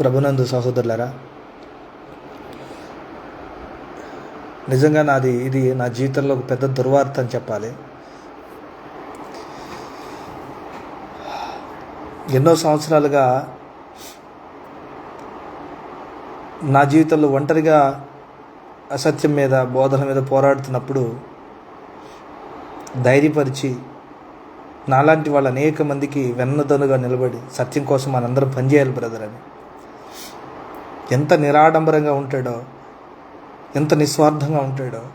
ప్రభునందు సహోదరులరా నిజంగా నాది ఇది నా జీవితంలో ఒక పెద్ద దుర్వార్త అని చెప్పాలి. ఎన్నో సంవత్సరాలుగా నా జీవితంలో ఒంటరిగా అసత్యం మీద బోధన మీద పోరాడుతున్నప్పుడు ధైర్యపరిచి నాలాంటి వాళ్ళు అనేక మందికి వెన్నదనుగా నిలబడి సత్యం కోసం మనందరం పనిచేయాలి బ్రదర్ అని. ఎంత నిరాడంబరంగా ఉంటాడో ఎంత నిస్వార్థంగా ఉంటాడో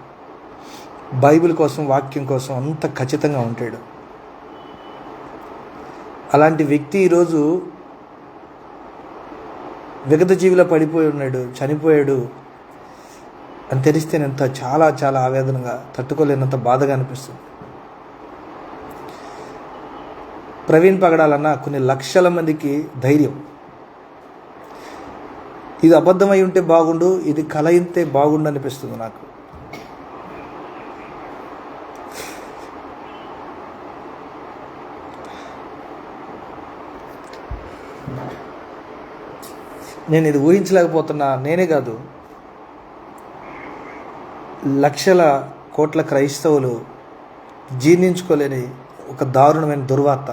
బైబిల్ కోసం వాక్యం కోసం అంత ఖచ్చితంగా ఉంటాడు. అలాంటి వ్యక్తి ఈరోజు విగత జీవిలో పడిపోయి ఉన్నాడు చనిపోయాడు అని తెలిస్తే ఎంత చాలా చాలా ఆవేదనగా తట్టుకోలేనంత బాధగా అనిపిస్తుంది. ప్రవీణ్ పగడాలన్న కొన్ని లక్షల మందికి ధైర్యం. ఇది అబద్ధమై ఉంటే బాగుండు ఇది కలయితే బాగుండు అనిపిస్తుంది నాకు. నేను ఇది ఊహించలేకపోతున్నా నేనే కాదు. లక్షల కోట్ల క్రైస్తవులు జీర్ణించుకోలేని ఒక దారుణమైన దుర్వార్త.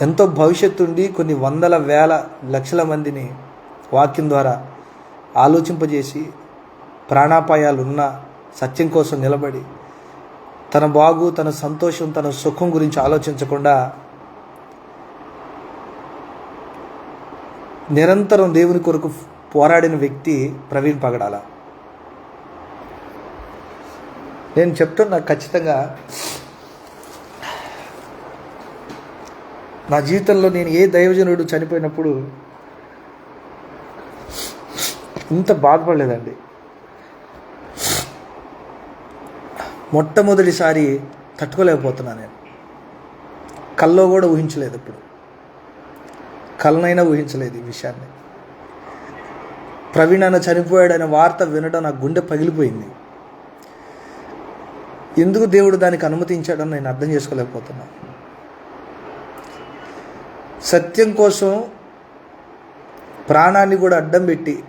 ఎంతో భవిష్యత్తు ఉండి కొన్ని వందల వేల లక్షల మందిని వాక్యం ద్వారా ఆలోచింపజేసి ప్రాణాపాయాలు ఉన్న సత్యం కోసం నిలబడి తన బాగు తన సంతోషం తన సుఖం గురించి ఆలోచించకుండా నిరంతరం దేవుని కొరకు పోరాడిన వ్యక్తి ప్రవీణ్ పగడాల. నేను చెప్తున్నా ఖచ్చితంగా నా జీవితంలో నేను ఏ దైవజనుడు చనిపోయినప్పుడు ఇంత బాధపడలేదండి. మొట్టమొదటిసారి తట్టుకోలేకపోతున్నా నేను. కల్లో కూడా ఊహించలేదు ఇప్పుడు. కళ్ళనైనా ఊహించలేదు ఈ విషయాన్ని. ప్రవీణ్ అన్న చనిపోయాడనే వార్త వినడం నా గుండె పగిలిపోయింది. ఎందుకు దేవుడు దానికి అనుమతించాడని నేను అర్థం చేసుకోలేకపోతున్నా సత్యం కోసం ప్రాణాన్ని కూడా అడ్డం పెట్టి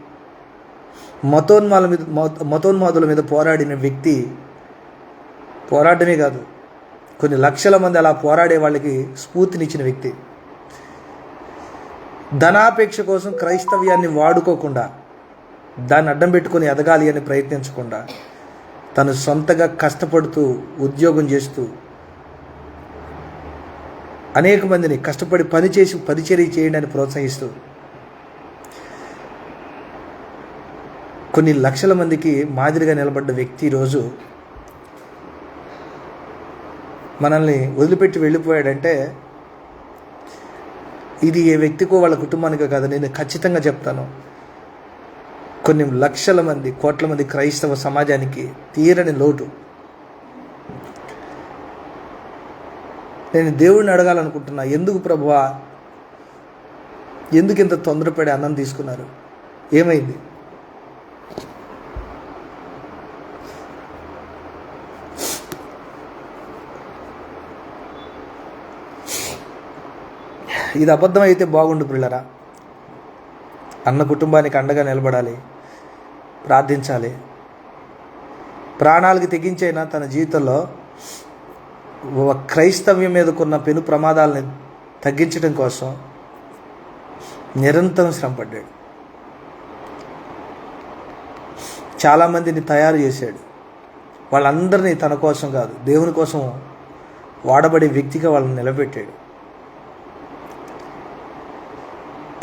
మతోన్మాల మీద మతోన్మాదుల మీద పోరాడిన వ్యక్తి పోరాడమే కాదు కొన్ని లక్షల మంది అలా పోరాడే వాళ్ళకి స్ఫూర్తినిచ్చిన వ్యక్తి. ధనాపేక్ష కోసం క్రైస్తవ్యాన్ని వాడుకోకుండా దాన్ని అడ్డం పెట్టుకొని ఎదగాలి అని ప్రయత్నించకుండా తను సొంతగా కష్టపడుతూ ఉద్యోగం చేస్తూ అనేక మందిని కష్టపడి పనిచేసి పరిచర్య చేయడానికి ప్రోత్సహిస్తూ కొన్ని లక్షల మందికి మాదిరిగా నిలబడ్డ వ్యక్తి ఈరోజు మనల్ని వదిలిపెట్టి వెళ్ళిపోయాడంటే ఇది ఏ వ్యక్తికో వాళ్ళ కుటుంబానికో కాదు నేను ఖచ్చితంగా చెప్తాను. కొన్ని లక్షల మంది కోట్ల మంది క్రైస్తవ సమాజానికి తీరని లోటు. నేను దేవుడిని అడగాలనుకుంటున్నా. ఎందుకు ప్రభువా? ఎందుకు ఇంత తొందరపడి అన్నం తీసుకున్నారు? ఏమైంది? ఇది అబద్ధం అయితే బాగుండు పిల్లరా. అన్న కుటుంబానికి అండగా నిలబడాలి. ప్రార్థించాలి. ప్రాణాలకి తెగించైనా తన జీవితంలో క్రైస్తవ్యం మీదకున్న పెను ప్రమాదాలని తగ్గించడం కోసం నిరంతరం శ్రమపడ్డాడు. చాలామందిని తయారు చేశాడు. వాళ్ళందరినీ తన కోసం కాదు దేవుని కోసం వాడబడే వ్యక్తిగా వాళ్ళని నిలబెట్టాడు.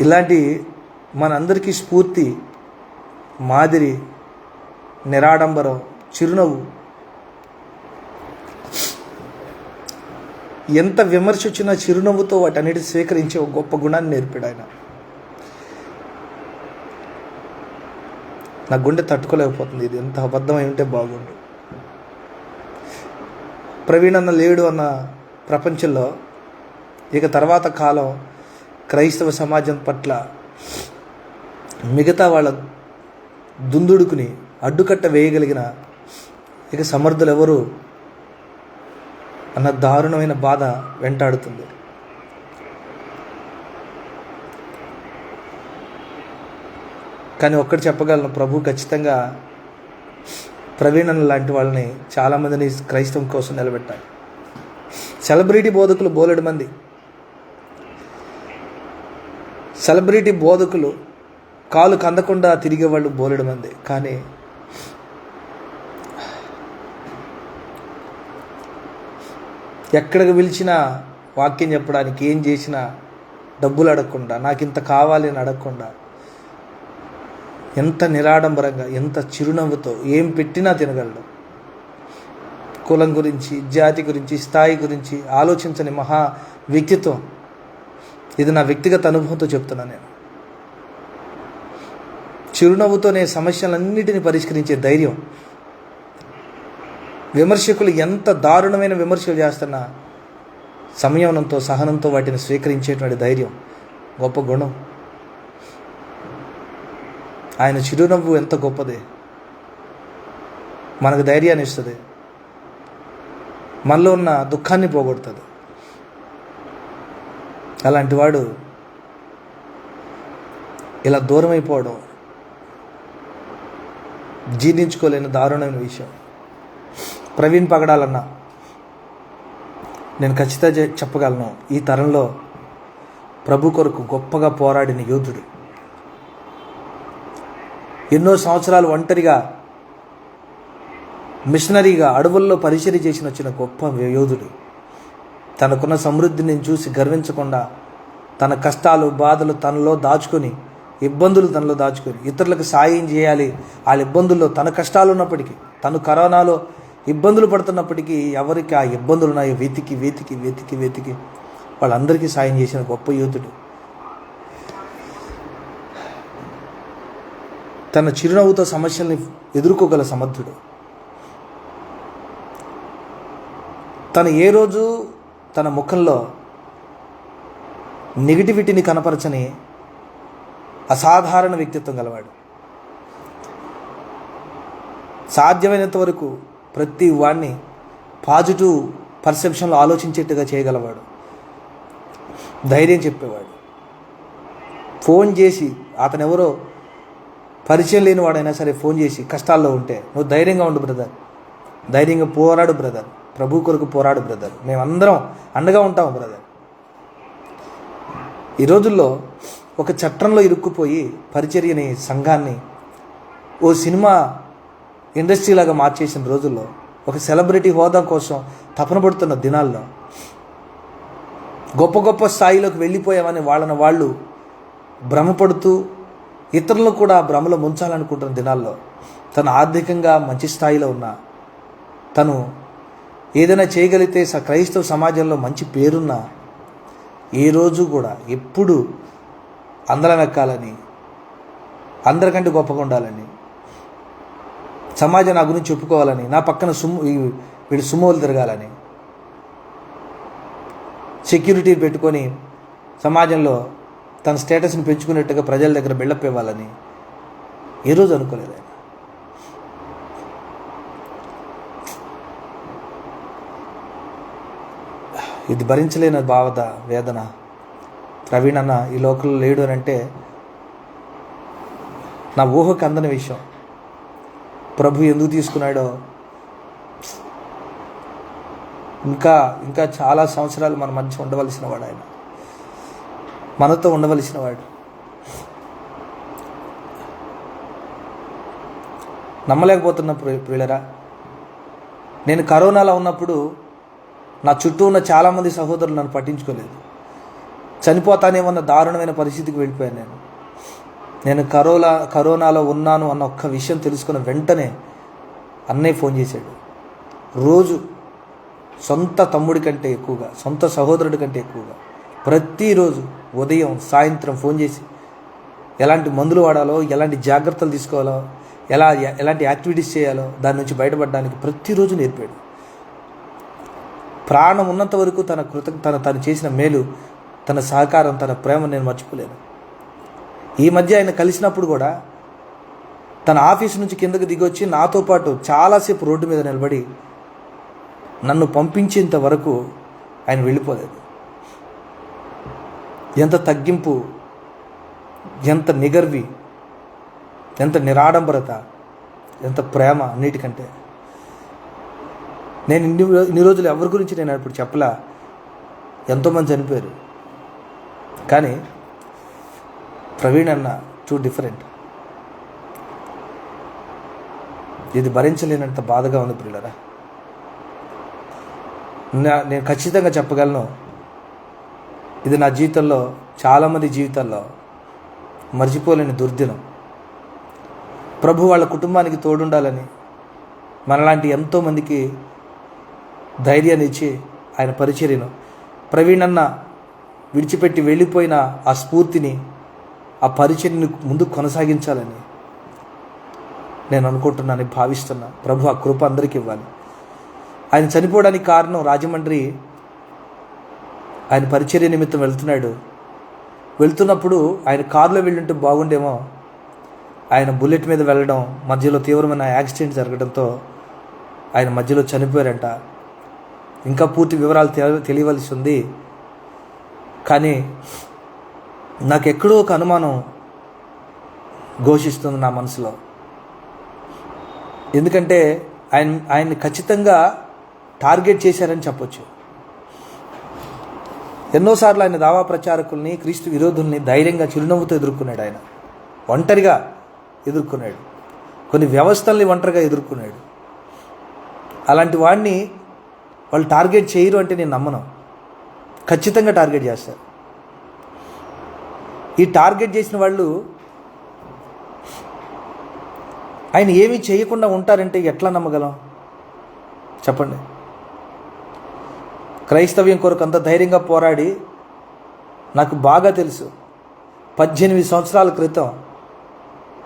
ఇలాంటి మనందరికీ స్ఫూర్తి మాదిరి నిరాడంబరం చిరునవ్వు ఎంత విమర్శ వచ్చినా చిరునవ్వుతో వాటన్నిటి స్వీకరించే ఒక గొప్ప గుణాన్ని నేర్పాడు ఆయన. నా గుండె తట్టుకోలేకపోతుంది. ఇది ఎంత అబద్ధమై ఉంటే బాగుండు. ప్రవీణ్ అన్న లేడు అన్న ప్రపంచంలో ఇక తర్వాత కాలం క్రైస్తవ సమాజం పట్ల మిగతా వాళ్ళ దుందుడుకుని అడ్డుకట్ట వేయగలిగిన ఇక సమర్థులు ఎవరు అన్న దారుణమైన బాధ వెంటాడుతుంది. కానీ ఒక్కటి చెప్పగలను ప్రభు ఖచ్చితంగా ప్రవీణన్ లాంటి వాళ్ళని చాలామందిని క్రైస్తవం కోసం నిలబెట్టాలి సెలబ్రిటీ బోధకులు బోలెడు మంది. సెలబ్రిటీ బోధకులు కాలు కందకుండా తిరిగేవాళ్ళు బోలెడు మంది. కానీ ఎక్కడికి పిలిచినా వాక్యం చెప్పడానికి ఏం చేసినా డబ్బులు అడగకుండా నాకు ఇంత కావాలి అని అడగకుండా ఎంత నిరాడంబరంగా ఎంత చిరునవ్వుతో ఏం పెట్టినా తినగలడు. కులం గురించి జాతి గురించి స్థాయి గురించి ఆలోచించని మహా వ్యక్తిత్వం. ఇది నా వ్యక్తిగత అనుభవంతో చెప్తున్నా నేను. చిరునవ్వుతోనే సమస్యలన్నిటిని పరిష్కరించే ధైర్యం విమర్శకులు ఎంత దారుణమైన విమర్శలు చేస్తున్నా సంయమనంతో సహనంతో వాటిని స్వీకరించేటువంటి ధైర్యం గొప్ప గుణం. ఆయన చిరునవ్వు ఎంత గొప్పది. మనకు ధైర్యాన్ని ఇస్తుంది. మనలో ఉన్న దుఃఖాన్ని పోగొడుతుంది. అలాంటి వాడు ఇలా దూరం అయిపోవడం జీర్ణించుకోలేని దారుణమైన విషయం. ప్రవీణ్ పగడాలన్న నేను ఖచ్చితంగా చెప్పగలను. ఈ తరంలో ప్రభు కొరకు గొప్పగా పోరాడిన యోధుడు. ఎన్నో సంవత్సరాలు ఒంటరిగా మిషనరీగా అడవుల్లో పరిచయం చేసిన వచ్చిన గొప్ప యోధుడు. తనకున్న సమృద్ధిని చూసి గర్వించకుండా తన కష్టాలు బాధలు తనలో దాచుకొని ఇబ్బందులు తనలో దాచుకొని ఇతరులకు సాయం చేయాలి. వాళ్ళ ఇబ్బందుల్లో తన కష్టాలు ఉన్నప్పటికీ తను కరోనాలో ఇబ్బందులు పడుతున్నప్పటికీ ఎవరికి ఆ ఇబ్బందులు ఉన్నాయో వెతికి వెతికి వెతికి వెతికి వాళ్ళందరికీ సాయం చేసిన గొప్ప యోధుడు. తన చిరునవ్వుతో సమస్యల్ని ఎదుర్కోగల సమర్థుడు. తను ఏ రోజు తన ముఖంలో నెగిటివిటీని కనపరచని అసాధారణ వ్యక్తిత్వం గలవాడు. సాధ్యమైనంత వరకు ప్రతి వాడిని పాజిటివ్ పర్సెప్షన్లో ఆలోచించేట్టుగా చేయగలవాడు. ధైర్యం చెప్పేవాడు. ఫోన్ చేసి అతను ఎవరో పరిచయం లేని వాడైనా సరే ఫోన్ చేసి కష్టాల్లో ఉంటే నువ్వు ధైర్యంగా ఉండు బ్రదర్. ధైర్యంగా పోరాడు బ్రదర్. ప్రభు కొరకు పోరాడు బ్రదర్. మేమందరం అండగా ఉంటాం బ్రదర్. ఈ రోజుల్లో ఒక చట్టంలో ఇరుక్కుపోయి పరిచర్యని సంఘాన్ని ఓ సినిమా ఇండస్ట్రీలాగా మార్చేసిన రోజుల్లో ఒక సెలబ్రిటీ హోదా కోసం తపన పడుతున్న దినాల్లో గొప్ప గొప్ప స్థాయిలోకి వెళ్ళిపోయామని వాళ్ళని వాళ్ళు భ్రమపడుతూ ఇతరులను కూడా భ్రమలో ముంచాలనుకుంటున్న దినాల్లో తను ఆర్థికంగా మంచి స్థాయిలో ఉన్న తను ఏదైనా చేయగలిగితే స క్రైస్తవ సమాజంలో మంచి పేరున్న ఏ రోజు కూడా ఎప్పుడు అందరం ఎక్కాలని అందరికంటే గొప్పగా ఉండాలని సమాజం నా గురించి చెప్పుకోవాలని నా పక్కన సుమ్ము వీడు సుమోలు తిరగాలని సెక్యూరిటీ పెట్టుకొని సమాజంలో తన స్టేటస్ని పెంచుకునేట్టుగా ప్రజల దగ్గర బిల్డప్ ఇవ్వాలని ఏ రోజు అనుకోలేదు ఆయన. ఇది భరించలేని బాధ వేదన. ప్రవీణ్ అన్న ఈ లోకల్లో లేడు అని అంటే నా ఊహకు అందని విషయం. ప్రభు ఎందుకు తీసుకున్నాడో? ఇంకా ఇంకా చాలా సంవత్సరాలు మన మధ్య ఉండవలసిన వాడు ఆయన. మనతో ఉండవలసిన వాడు. నమ్మలేకపోతున్న వీళ్ళరా నేను కరోనాలో ఉన్నప్పుడు నా చుట్టూ ఉన్న చాలామంది సహోదరులు నన్ను పట్టించుకోలేదు. చనిపోతానేమన్న దారుణమైన పరిస్థితికి వెళ్ళిపోయాను నేను. నేను కరోనా కరోనాలో ఉన్నాను అన్న ఒక్క విషయం తెలుసుకున్న వెంటనే అన్నయ్య ఫోన్ చేశాడు. రోజు సొంత తమ్ముడి కంటే ఎక్కువగా సొంత సహోదరుడి కంటే ఎక్కువగా ప్రతిరోజు ఉదయం సాయంత్రం ఫోన్ చేసి ఎలాంటి మందులు వాడాలో ఎలాంటి జాగ్రత్తలు తీసుకోవాలో ఎలా ఎలాంటి యాక్టివిటీస్ చేయాలో దాని నుంచి బయటపడడానికి ప్రతిరోజు నేర్పాడు. ప్రాణం ఉన్నంత వరకు తన కృత తన తను చేసిన మేలు తన సహకారం తన ప్రేమ నేను మర్చిపోలేను. ఈ మధ్య ఆయన కలిసినప్పుడు కూడా తన ఆఫీస్ నుంచి కిందకు దిగొచ్చి నాతో పాటు చాలాసేపు రోడ్డు మీద నిలబడి నన్ను పంపించేంత వరకు ఆయన వెళ్ళిపోలేదు. ఎంత తగ్గింపు ఎంత నిగర్వి ఎంత నిరాడంబరత ఎంత ప్రేమ అన్నిటికంటే. నేను ఇన్ని ఇన్ని రోజులు ఎవరి గురించి నేను ఇప్పుడు చెప్పలా ఎంతోమంది చనిపోయారు. కానీ ప్రవీణ్ అన్న టూ డిఫరెంట్ ఇది భరించలేనంత బాధగా ఉంది పిల్లరా నా- నేను ఖచ్చితంగా చెప్పగలను ఇది నా జీవితంలో చాలామంది జీవితాల్లో మర్చిపోలేని దుర్దినం. ప్రభు వాళ్ళ కుటుంబానికి తోడుండాలని మనలాంటి ఎంతోమందికి ధైర్యాన్ని ఇచ్చి ఆయన పరిచర్యను. ప్రవీణ్ అన్న విడిచిపెట్టి వెళ్ళిపోయిన ఆ స్ఫూర్తిని ఆ పరిచర్యను ముందుకు కొనసాగించాలని నేను అనుకుంటున్నాను భావిస్తున్నా. ప్రభు ఆ కృప అందరికి ఇవ్వాలి. ఆయన చనిపోవడానికి కారణం రాజమండ్రి ఆయన పరిచర్య నిమిత్తం వెళ్తున్నాడు. వెళ్తున్నప్పుడు ఆయన కారులో వెళ్ళుంటే బాగుండేమో. ఆయన బుల్లెట్ మీద వెళ్ళడం మధ్యలో తీవ్రమైన యాక్సిడెంట్ జరగడంతో ఆయన మధ్యలో చనిపోయారంట. ఇంకా పూర్తి వివరాలు తెలియవలసి ఉంది. కానీ నాకు ఎక్కడో ఒక అనుమానం ఘోషిస్తుంది నా మనసులో. ఎందుకంటే ఆయన ఆయన్ని ఖచ్చితంగా టార్గెట్ చేశారని చెప్పొచ్చు. ఎన్నోసార్లు ఆయన దావా ప్రచారకుల్ని క్రీస్తు విరోధుల్ని ధైర్యంగా చిరునవ్వుతో ఎదుర్కొన్నాడు ఆయన. ఒంటరిగా ఎదుర్కొన్నాడు. కొన్ని వ్యవస్థల్ని ఒంటరిగా ఎదుర్కొన్నాడు. అలాంటి వాడిని వాళ్ళు టార్గెట్ చేయరు అంటే నేను నమ్మను. ఖచ్చితంగా టార్గెట్ చేస్తారు. ఈ టార్గెట్ చేసిన వాళ్ళు ఆయన ఏమీ చేయకుండా ఉంటారంటే ఎట్లా నమ్మగలం? చెప్పండి. క్రైస్తవ్యం కొరకు అంత ధైర్యంగా పోరాడి నాకు బాగా తెలుసు. పద్దెనిమిది సంవత్సరాల క్రితం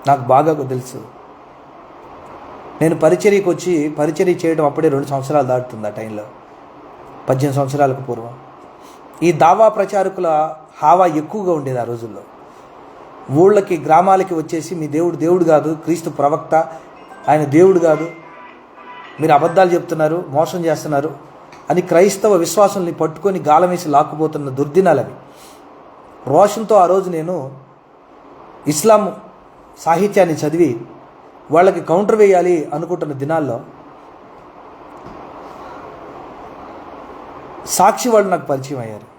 నాకు బాగా తెలుసు. నేను పరిచర్యకు వచ్చి పరిచర్య చేయడం అప్పుడే రెండు సంవత్సరాలు దాటుతుంది ఆ టైంలో. పద్దెనిమిది సంవత్సరాలకు పూర్వం. ఈ దావా ప్రచారకుల హావా ఎక్కువగా ఉండేది ఆ రోజుల్లో. ఊళ్ళకి గ్రామాలకి వచ్చేసి మీ దేవుడు దేవుడు కాదు క్రీస్తు ప్రవక్త ఆయన దేవుడు కాదు. మీరు అబద్ధాలు చెప్తున్నారు మోసం చేస్తున్నారు అని క్రైస్తవ విశ్వాసాన్ని పట్టుకొని గాలం వేసి లాక్కుపోతున్న దుర్దినాలవి. రోషంతో ఆ రోజు నేను ఇస్లాం సాహిత్యాన్ని చదివి వాళ్ళకి కౌంటర్ వేయాలి అనుకుంటున్న దినాల్లో సాక్షి వాళ్ళు నాకు పరిచయం అయ్యారు.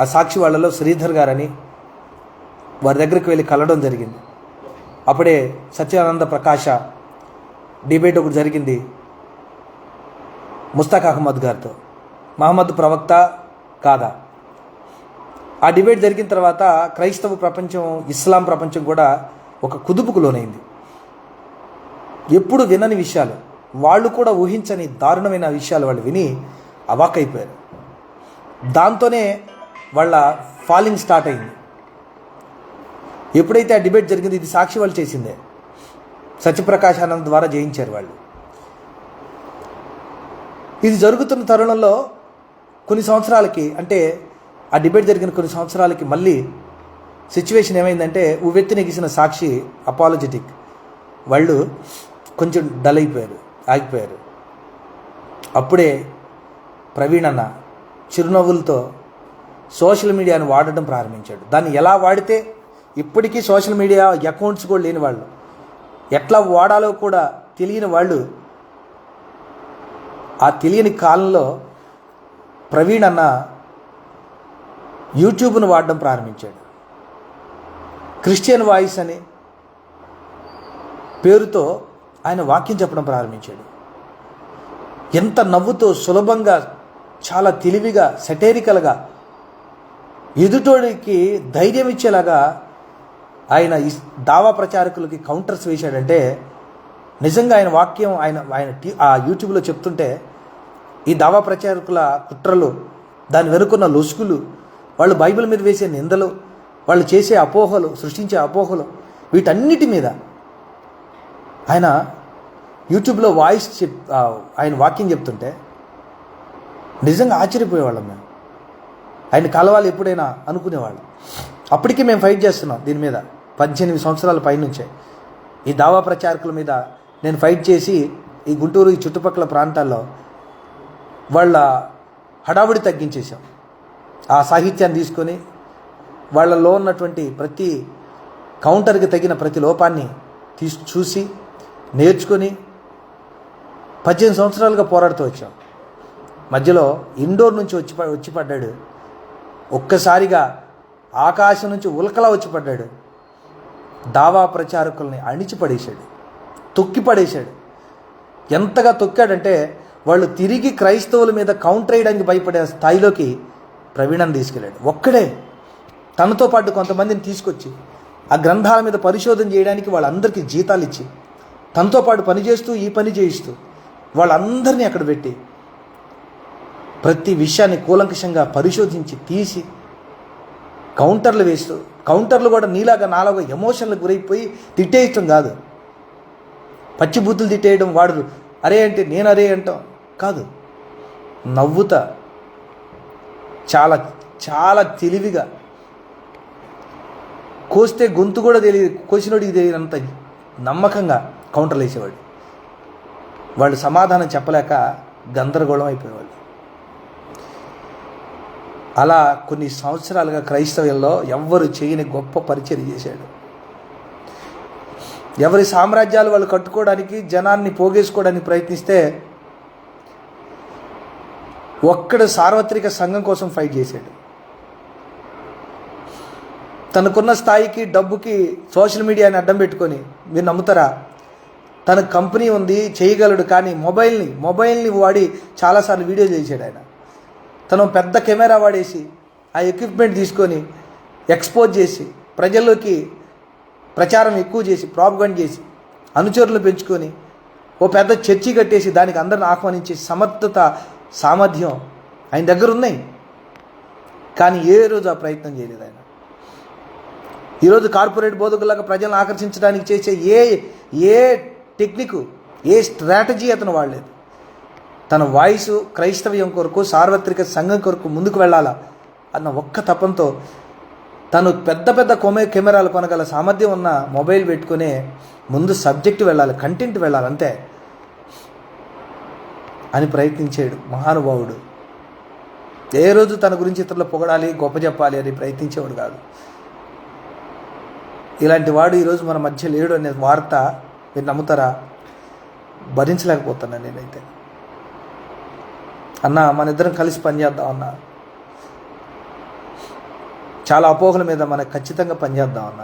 ఆ సాక్షి వాళ్ళలో శ్రీధర్ గారని వారి దగ్గరికి వెళ్ళి కలవడం జరిగింది. అప్పుడే సత్యానంద ప్రకాశ డిబేట్ ఒకటి జరిగింది ముస్తాక్ అహ్మద్ గారితో. మహమ్మద్ ప్రవక్త కాదా? ఆ డిబేట్ జరిగిన తర్వాత క్రైస్తవ ప్రపంచం ఇస్లాం ప్రపంచం కూడా ఒక కుదుపుకు లోనైంది. ఎప్పుడు వినని విషయాలు వాళ్ళు కూడా ఊహించని దారుణమైన విషయాలు వాళ్ళు విని అవాకైపోయారు దాంతోనే వాళ్ళ ఫాలింగ్ స్టార్ట్ అయింది. ఎప్పుడైతే ఆ డిబేట్ జరిగింది ఇది సాక్షి వాళ్ళు చేసిందే. సత్యప్రకాశ్ ఆనంద్ ద్వారా జయించారు వాళ్ళు. ఇది జరుగుతున్న తరుణంలో కొన్ని సంవత్సరాలకి అంటే ఆ డిబేట్ జరిగిన కొన్ని సంవత్సరాలకి మళ్ళీ సిచ్యువేషన్ ఏమైందంటే ఉవ్వెత్తి నెగిసిన సాక్షి అపాలజెటిక్ వాళ్ళు కొంచెం డల్ అయిపోయారు ఆగిపోయారు. అప్పుడే ప్రవీణ్ అన్న చిరునవ్వులతో సోషల్ మీడియాను వాడటం ప్రారంభించాడు. దాన్ని ఎలా వాడితే ఇప్పటికీ సోషల్ మీడియా అకౌంట్స్ కూడా లేని వాళ్ళు ఎట్లా వాడాలో కూడా తెలియని వాళ్ళు ఆ తెలియని కాలంలో ప్రవీణ్ అన్న యూట్యూబ్ను వాడడం ప్రారంభించాడు. క్రిస్టియన్ వాయిస్ అని పేరుతో ఆయన వాక్యం చెప్పడం ప్రారంభించాడు. ఎంత నవ్వుతో సులభంగా చాలా తెలివిగా సెటేరికల్గా ఎదుటోడికి ధైర్యం ఇచ్చేలాగా ఆయన దావా ప్రచారకులకి కౌంటర్స్ వేశాడంటే నిజంగా ఆయన వాక్యం ఆయన ఆయన టీ- ఆ యూట్యూబ్లో చెప్తుంటే ఈ దావా ప్రచారకుల కుట్రలు దాని వెనుకున్న లొసుగులు వాళ్ళు బైబిల్ మీద వేసే నిందలు వాళ్ళు చేసే అపోహలు సృష్టించే అపోహలు వీటన్నిటి మీద ఆయన యూట్యూబ్లో వాయిస్ చెప్ ఆయన వాక్యం చెప్తుంటే నిజంగా ఆశ్చర్యపోయేవాళ్ళం మేము. ఆయన కలవాలి ఎప్పుడైనా అనుకునేవాళ్ళు. అప్పటికే మేము ఫైట్ చేస్తున్నాం దీని మీద. పద్దెనిమిది సంవత్సరాల పైనుంచే. ఈ దావా ప్రచారకుల మీద నేను ఫైట్ చేసి ఈ గుంటూరు ఈ చుట్టుపక్కల ప్రాంతాల్లో వాళ్ళ హడావుడి తగ్గించేశాం. ఆ సాహిత్యాన్ని తీసుకొని వాళ్ళలో ఉన్నటువంటి ప్రతి కౌంటర్కి తగిన ప్రతి లోపాన్ని తీసి చూసి నేర్చుకొని పద్దెనిమిది సంవత్సరాలుగా పోరాడుతూ వచ్చాం. మధ్యలో ఇండోర్ నుంచి వచ్చి వచ్చి పడ్డాడు ఒక్కసారిగా ఆకాశం నుంచి ఉల్కలా వచ్చి పడ్డాడు. దావా ప్రచారకుల్ని అణిచిపడేశాడు. తొక్కి పడేశాడు ఎంతగా తొక్కాడంటే వాళ్ళు తిరిగి క్రైస్తవుల మీద కౌంటర్ వేయడానికి భయపడే స్థాయిలోకి ప్రవీణం తీసుకెళ్ళాడు. ఒక్కడే. తనతో పాటు కొంతమందిని తీసుకొచ్చి ఆ గ్రంథాల మీద పరిశోధన చేయడానికి వాళ్ళందరికీ జీతాలు ఇచ్చి తనతో పాటు పని చేస్తూ ఈ పని చేయిస్తూ వాళ్ళందరినీ అక్కడ పెట్టి ప్రతి విషయాన్ని కూలంకషంగా పరిశోధించి తీసి కౌంటర్లు వేస్తూ కౌంటర్లు కూడా నీలాగా నాలాగా ఎమోషన్లకు గురైపోయి తిట్టేయటం కాదు. పచ్చి బూతులు తిట్టేయడం వాడు అరే అంటే నేను అరే అంటాం. కాదు. నవ్వుతా. చాలా చాలా తెలివిగా. కోస్తే గొంతు కూడా తెలియదు. కోసినోడికి తెలియనంత నమ్మకంగా కౌంటర్లు వేసేవాడు. వాళ్ళు సమాధానం చెప్పలేక గందరగోళం అయిపోయేవాళ్ళు. అలా కొన్ని సంవత్సరాలుగా క్రైస్తవ్యంలో ఎవ్వరు చేయని గొప్ప పరిచయం చేశాడు. ఎవరి సామ్రాజ్యాలు వాళ్ళు కట్టుకోవడానికి జనాన్ని పోగేసుకోవడానికి ప్రయత్నిస్తే ఒక్కడ సార్వత్రిక సంఘం కోసం ఫైట్ చేశాడు. తనకున్న స్థాయికి డబ్బుకి సోషల్ మీడియాని అడ్డం పెట్టుకొని మీరు నమ్ముతారా? తన కంపెనీ ఉంది చేయగలడు కానీ మొబైల్ని మొబైల్ని వాడి చాలాసార్లు వీడియో చేశాడు ఆయన. తను పెద్ద కెమెరా వాడేసి ఆ ఎక్విప్మెంట్ తీసుకొని ఎక్స్పోజ్ చేసి ప్రజల్లోకి ప్రచారం ఎక్కువ చేసి ప్రాపగండ్ చేసి అనుచరులు పెంచుకొని ఓ పెద్ద చర్చి కట్టేసి దానికి అందరిని ఆహ్వానించే సమర్థత సామర్థ్యం ఆయన దగ్గర ఉన్నాయి. కానీ ఏ రోజు ఆ ప్రయత్నం చేయలేదు ఆయన. ఈరోజు కార్పొరేట్ బోధకులాగా ప్రజలను ఆకర్షించడానికి చేసే ఏ ఏ టెక్నిక్ ఏ స్ట్రాటజీ అతను వాడలేదు. తన వాయిస్ క్రైస్తవ్యం కొరకు సార్వత్రిక సంఘం కొరకు ముందుకు వెళ్ళాలా? అన్న ఒక్క తపంతో తను పెద్ద పెద్ద కొమే కెమెరాలు కొనగల సామర్థ్యం ఉన్న మొబైల్ పెట్టుకునే ముందు సబ్జెక్ట్ వెళ్ళాలి కంటెంట్ వెళ్ళాలి అంతే అని ప్రయత్నించాడు మహానుభావుడు. ఏ రోజు తన గురించి ఇతరులు పొగడాలి గొప్ప చెప్పాలి అని ప్రయత్నించేవాడు కాదు. ఇలాంటి వాడు ఈరోజు మన మధ్య లేడు అనే వార్త మీరు నమ్ముతారా? భరించలేకపోతున్నాను నేనైతే. అన్న మన ఇద్దరం కలిసి పనిచేద్దాం అన్న. చాలా అపోహల మీద మనకు ఖచ్చితంగా పనిచేద్దాం అన్న.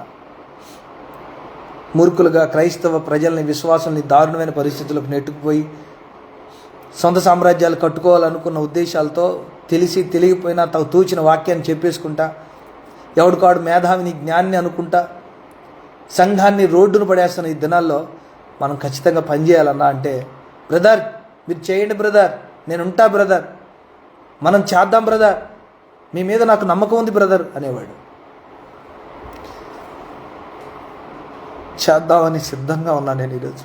మూర్ఖులుగా క్రైస్తవ ప్రజల్ని విశ్వాసాన్ని దారుణమైన పరిస్థితులకు నెట్టుకుపోయి సొంత సామ్రాజ్యాలు కట్టుకోవాలనుకున్న ఉద్దేశాలతో తెలిసి తెలియకపోయినా తగు తూచిన వాక్యాన్ని చెప్పేసుకుంటా ఎవడికాడు మేధావిని జ్ఞాన్ని అనుకుంటా సంఘాన్ని రోడ్డును పడేస్తున్న ఈ దినాల్లో మనం ఖచ్చితంగా పనిచేయాలన్నా అంటే బ్రదర్ మీరు చేయండి బ్రదర్. నేను ఉంటా బ్రదర్. మనం చేద్దాం బ్రదర్. మీ మీద నాకు నమ్మకం ఉంది బ్రదర్ అనేవాడు. చేద్దామని సిద్ధంగా ఉన్నా నేను ఈరోజు.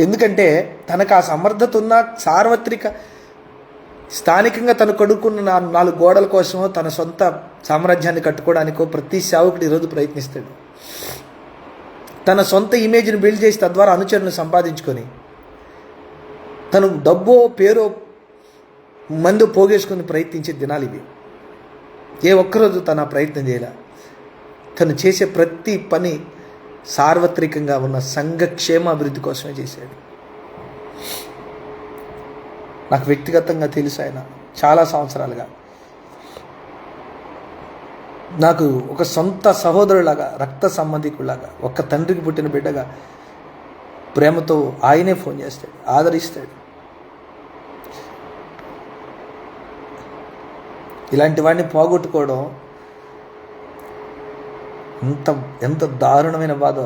ఎందుకంటే తనకు ఆ సమర్థత ఉన్న సార్వత్రిక స్థానికంగా తను కడుక్కున్న నాలుగు గోడల కోసమో తన సొంత సామ్రాజ్యాన్ని కట్టుకోవడానికో ప్రతి సేవకుడు ఈరోజు ప్రయత్నిస్తాడు. తన సొంత ఇమేజ్ని బిల్డ్ చేసి తద్వారా అనుచరులను సంపాదించుకొని తను డబ్బో పేరో మందు పోగేసుకొని ప్రయత్నించే దినాలు ఇవి. ఏ ఒక్కరోజు తన ప్రయత్నం చేయలే. తను చేసే ప్రతి పని సార్వత్రికంగా ఉన్న సంఘక్షేమ అభివృద్ధి కోసమే చేశాడు. నాకు వ్యక్తిగతంగా తెలుసు ఆయన. చాలా సంవత్సరాలుగా. నాకు ఒక సొంత సహోదరులాగా రక్త సంబంధికులాగా ఒక తండ్రికి పుట్టిన బిడ్డగా ప్రేమతో ఆయనే ఫోన్ చేస్తాడు ఆదరిస్తాడు. ఇలాంటి వాడిని పోగొట్టుకోవడం ఎంత ఎంత దారుణమైన బాధ.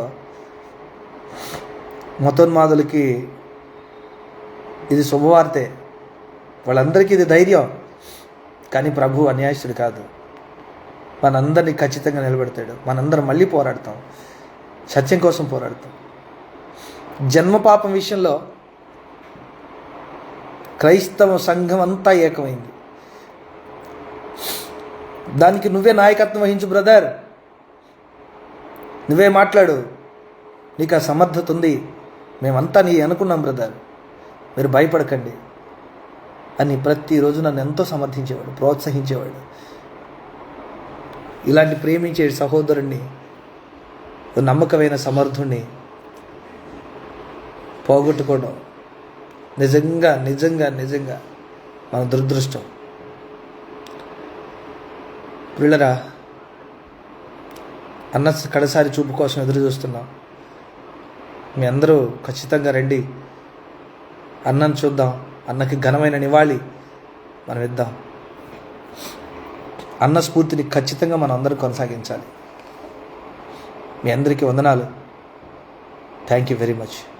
మతోన్మాదులకి ఇది శుభవార్తే. వాళ్ళందరికీ ఇది ధైర్యం. కానీ ప్రభు అన్యాయస్తుడు కాదు. మనందరినీ ఖచ్చితంగా నిలబెడతాడు. మనందరం మళ్ళీ పోరాడతాం. సత్యం కోసం పోరాడతాం. జన్మ పాపం విషయంలో క్రైస్తవ సంఘం అంతా ఏకమైంది. దానికి నువ్వే నాయకత్వం వహించు బ్రదర్. నువ్వే మాట్లాడు. నీకు ఆ సమర్థత ఉంది. మేమంతా నీ అనుకున్నాం బ్రదర్. మీరు భయపడకండి. అని ప్రతిరోజు నన్ను ఎంతో సమర్థించేవాడు ప్రోత్సహించేవాడు. ఇలాంటి ప్రేమించే సహోదరుణ్ణి నమ్మకమైన సమర్థుణ్ణి పోగొట్టుకోవడం నిజంగా నిజంగా నిజంగా మన దురదృష్టం. పిల్లరా అన్న కడసారి చూపు కోసం ఎదురు చూస్తున్నాం. మీ అందరూ ఖచ్చితంగా రండి. అన్నను చూద్దాం. అన్నకి ఘనమైన నివాళి. మనం ఇద్దాం. అన్న స్ఫూర్తిని ఖచ్చితంగా మనం అందరూ కొనసాగించాలి. మీ అందరికీ వందనాలు. Thank you very much